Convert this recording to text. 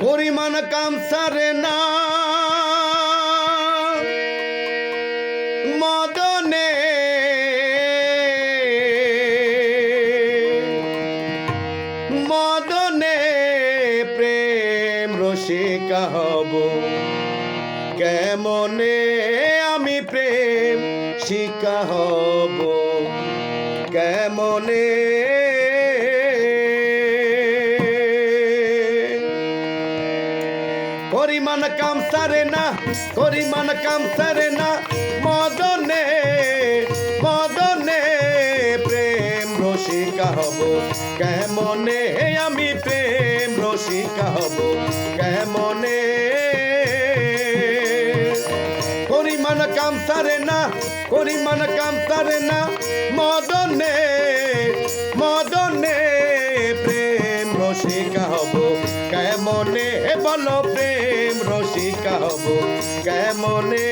পরিমাণ কাম সারে না। মদনে মদনে প্রেম রসিকা হব। কেমনে আমি প্রেম শিকা হব? কেমনে পরিমাণ কাম সারে না পরিমাণ কাম সারে না। মদনে মদনে প্রেম রসিকা হব। কেমনে আমি প্রেম রসিকা হব? কেমনে? পরিমাণ কাম সারে না পরিমাণ কাম সারে না। মদনে কেমনে বলো প্রেম রসিকা হব? কেমনে